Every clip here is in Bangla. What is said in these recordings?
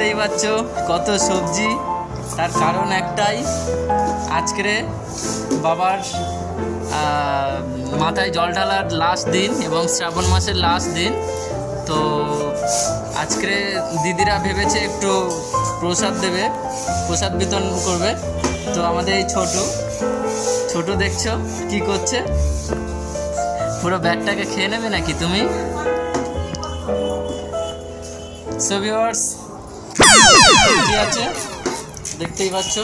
দেখতেই পাচ্ছ কত সবজি। তার কারণ একটাই আজকে বাবার মাথায় জল ঢালার লাস্ট দিন এবং শ্রাবণ মাসের লাস্ট দিন। তো আজকে দিদিরা ভেবেছে একটু প্রসাদ দেবে, প্রসাদ বিতরণ করবে। তো আমাদের এই ছোট ছোট দেখছ কি করছে? পুরো ব্যাগটাকে খেয়ে নেবে নাকি তুমি? সো ভিউয়ার্স সবজি আছে? দেখতেই পাচ্ছ,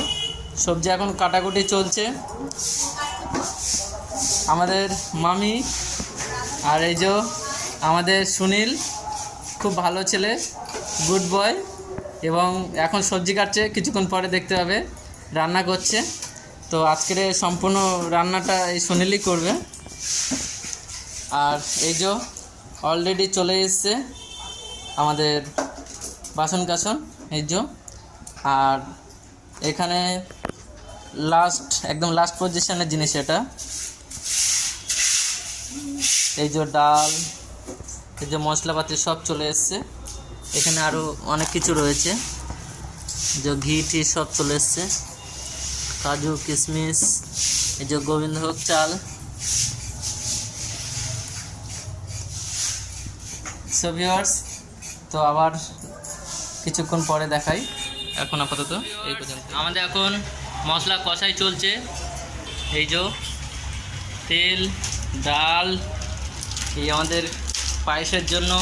সবজি এখন কাটাকুটি চলছে। আমাদের মামি আর এই যে আমাদের সুনীল, খুব ভালো ছেলে গুড বয় এবং এখন সবজি কাটছে, কিছুক্ষণ পরে দেখতে পাবে, রান্না করছে। তো আজকের সম্পূর্ণ রান্নাটা এই সুনীলই করবে। আর এই যে অলরেডি চলে এসছে আমাদের বাসন কাসন এই যে, আর এখানে লাস্ট একদম লাস্ট পজিশনের জিনিস এটা। এই যে ডাল, এই যে মশলাপাতি সব চলে এসছে। এখানে আরও অনেক কিছু রয়েছে। যে ঘি, টি সব চলে এসছে। কাজু কিশমিশ এই যে গোবিন্দভোগ চাল। সো তো আবার কিছুক্ষণ পরে দেখাই। এখন আপাতত এই পর্যন্ত। আমাদের এখন মশলা কষাই চলছে। এই যে তেল, ডাল, এই আমাদের পায়েসের জন্য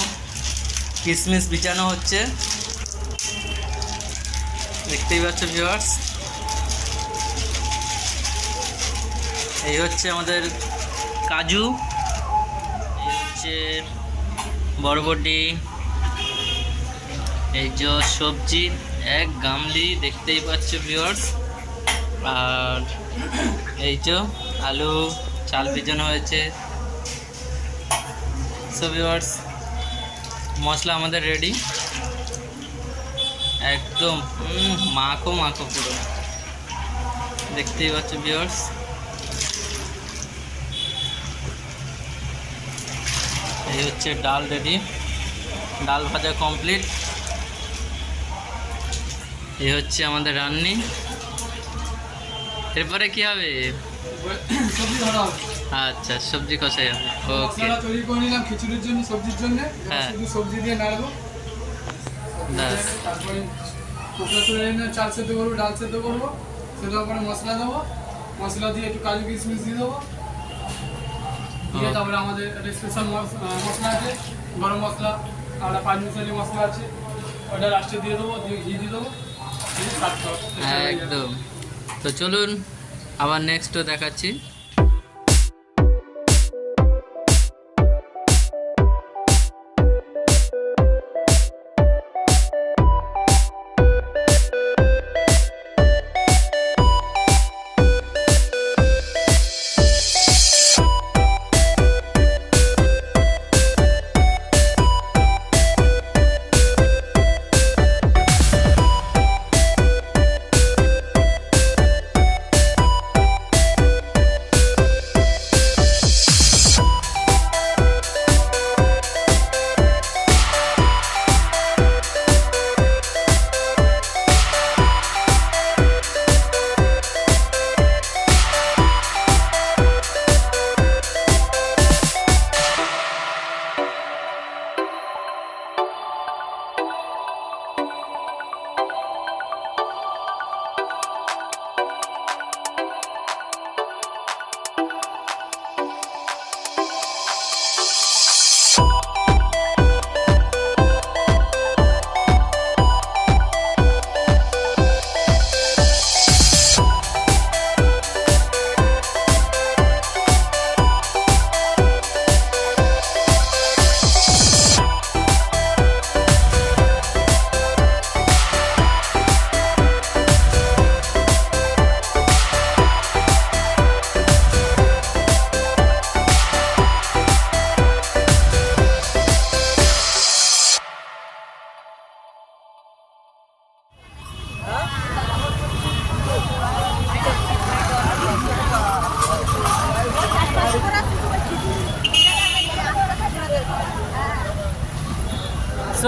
কিশমিশ বিছানো হচ্ছে। দেখতেই পাচ্ছ ভিউয়ার্স এই হচ্ছে আমাদের কাজু। এই হচ্ছে বরবটি। এই যে সবজি, এক গামলি দেখতেই পাচ্ছ ভিউয়ার্স আর এই যে আলু, চাল ভিজানো হয়েছে। সো ভিউয়ার্স মশলা আমাদের রেডি একদম মাখো মাখো পুরো। দেখতেই পাচ্ছ ভিউয়ার্স এই হচ্ছে ডাল রেডি ডাল ভাজা কমপ্লিট এই হচ্ছে আমাদের রান্নি। এরপরে কি হবে? আচ্ছা সবজি কষাই হবে। ওকে। তৈরি করে নিলাম খিচুড়ির জন্য সবজির জন্য। হ্যাঁ। সবজি দিয়ে নাড়বো। তারপরে তুলে নিয়ে চাল সেদ্ধ করব ডাল সেদ্ধ করব। সেদ্ধ করে মশলা দেবো। মশলা দিয়ে একটু কাজু কিশমিশ দিয়ে দেবো। দিয়ে। তারপরে আমাদের একটা স্পেশাল মশলা আছে। গরম মশলা আর পাঁচ মিশালি মশলা আছে। ওটা লাস্টে দিয়ে দেবো দিয়ে ঘি দিয়ে দেবো। একদম। তো চলুন আবার নেক্সটও দেখাচ্ছি।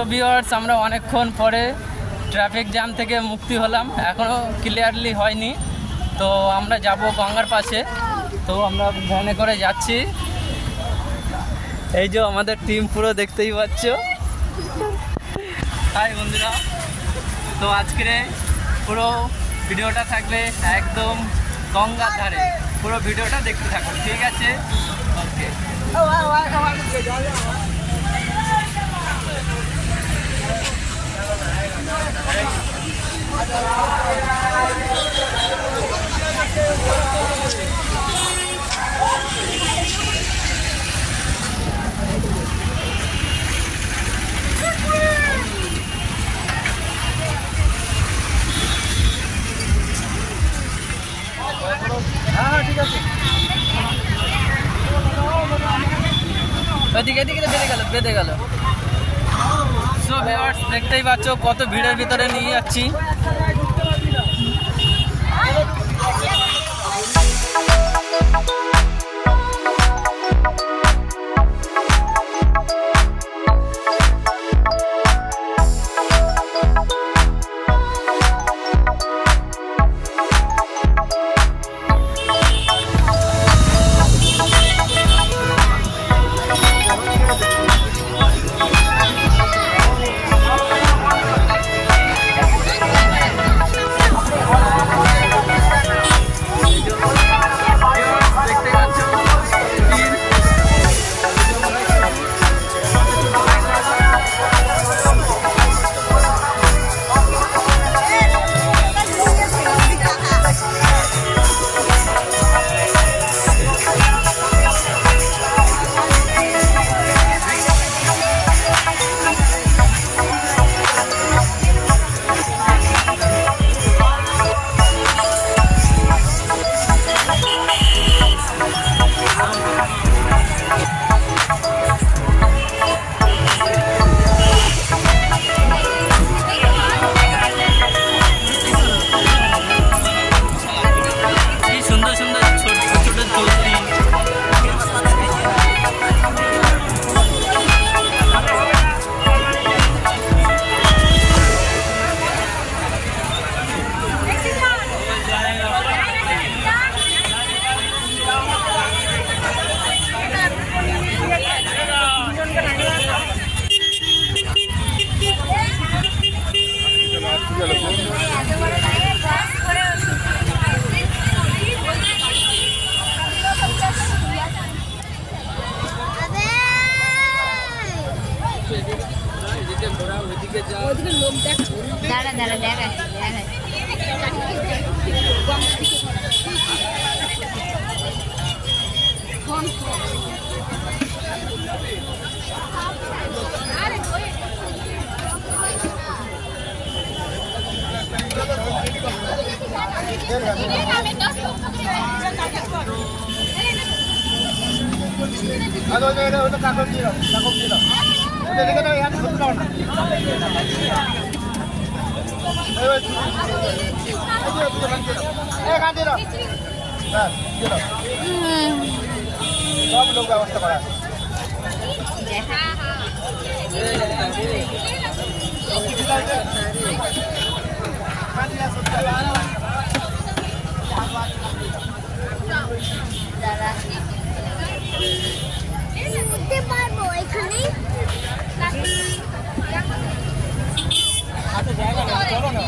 সো ভিউয়ার্স আমরা অনেকক্ষণ পরে ট্রাফিক জ্যাম থেকে মুক্তি হলাম। এখনও ক্লিয়ারলি হয়নি। তো আমরা যাব গঙ্গার পাশে। তো আমরা ভ্যানে করে যাচ্ছি। এই যে আমাদের টিম পুরো দেখতেই পাচ্ছ। হাই বন্ধুরা। তো আজকে পুরো ভিডিওটা থাকবে একদম গঙ্গার ধারে। পুরো ভিডিওটা দেখতে থাকুন, ঠিক আছে? ওকে ওইদিকে এদিকে বেঁধে গেল বেঁধে গেল। দেখতেই পাচ্ছ কত ভিড়ের ভিতরে নিয়ে যাচ্ছি। আরে ওটা ওটা ওটা কাকড় দিয়ে দাও কাকড় দিয়ে দাও ওটা দেখে উঠতে পারব এখানে এই এক জায়গায় দাঁড়া।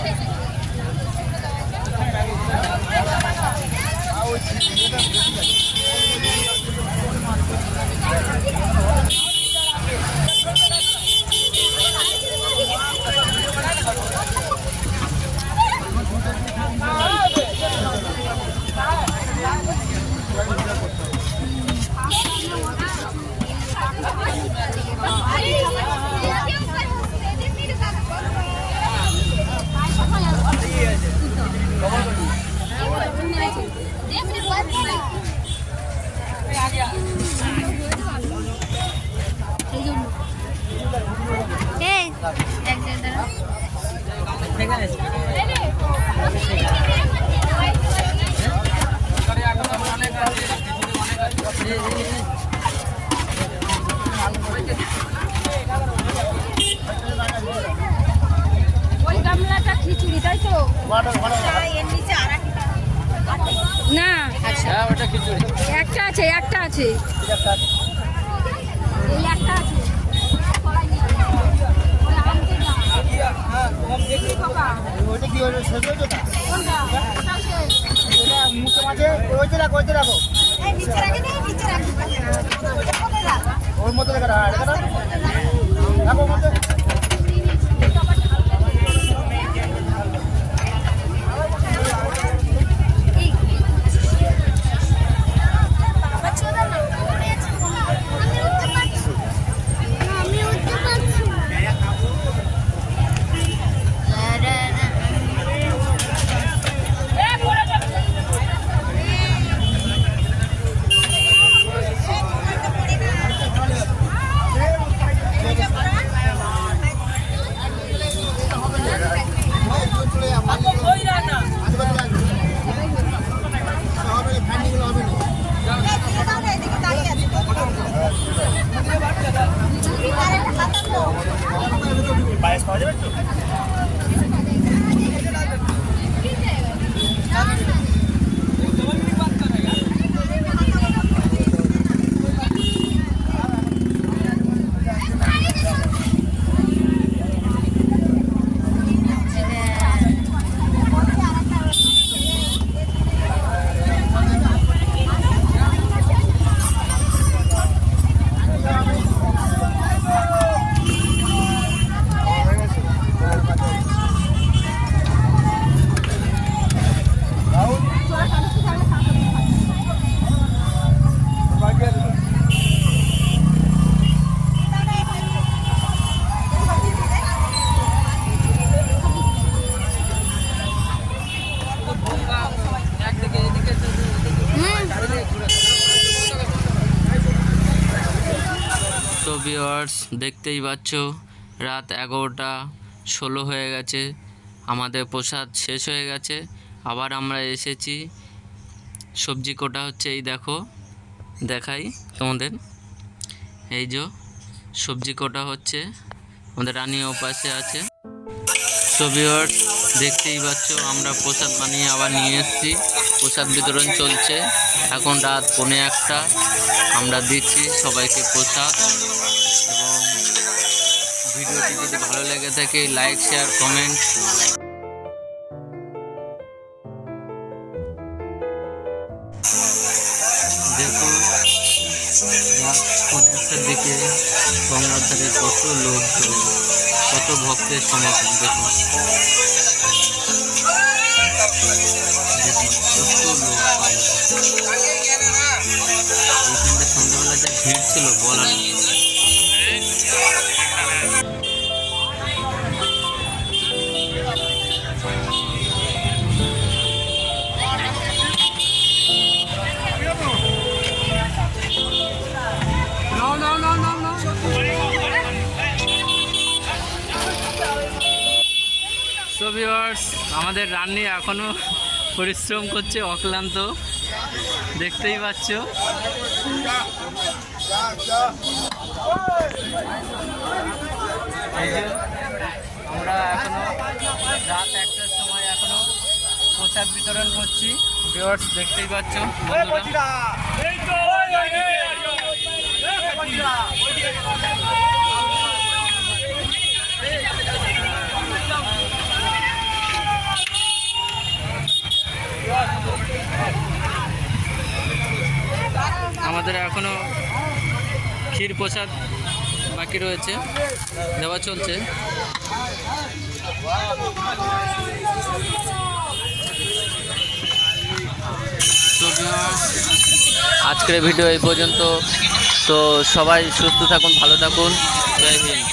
হ্যাঁ, ওই গামলাটা খিচুড়ি। তাই তো এর নিচে আর না একটা আছে। একটা আছে। একটা আছে। ওইটা কি হলো শেষ হয়েছে না মুখে মাঝে ওইতে ওর দেখা রাখো রেখে মধ্যে ভিওয়ার্স দেখতেই পাচ্ছ, রাত এগারোটা ষোলো হয়ে গেছে, আমাদের প্রসাদ শেষ হয়ে গেছে, আবার আমরা এসেছি, সবজি কোটা হচ্ছে এই দেখো, দেখাই তোমাদের, এই যে সবজি কোটা হচ্ছে, আমাদের রানী ওপাশে আছে। ভিওয়ার্স দেখতেই পাচ্ছ, আমরা প্রসাদ বানিয়ে আবার নিয়ে এসেছি, প্রসাদ বিতরণ চলছে, এখন রাত পৌনে একটা, আমরা দিচ্ছি সবাইকে প্রসাদ। ভিডিওটি যদি ভালো লেগে থাকে লাইক শেয়ার কমেন্ট দেখো দিকে গঙ্গার ধারে কত লোকজন, কত ভক্তের সমাগম দেখো লোক সন্ধ্যাবেলা ভিড় ছিল, বলার সো আমাদের রান্নি এখনও পরিশ্রম করছে অক্লান্ত দেখতেই পাচ্ছ আমরা এখনও রাত একটার সময় এখনও প্রসাদ বিতরণ করছি ভিউয়ার্স দেখতেই পাচ্ছ বন্ধুরা আমাদের এখনও ক্ষীর প্রসাদ বাকি রয়েছে, দেওয়া চলছে। আজকের ভিডিও এই পর্যন্ত। তো সবাই সুস্থ থাকুন, ভালো থাকুন। জয় হিন্দ।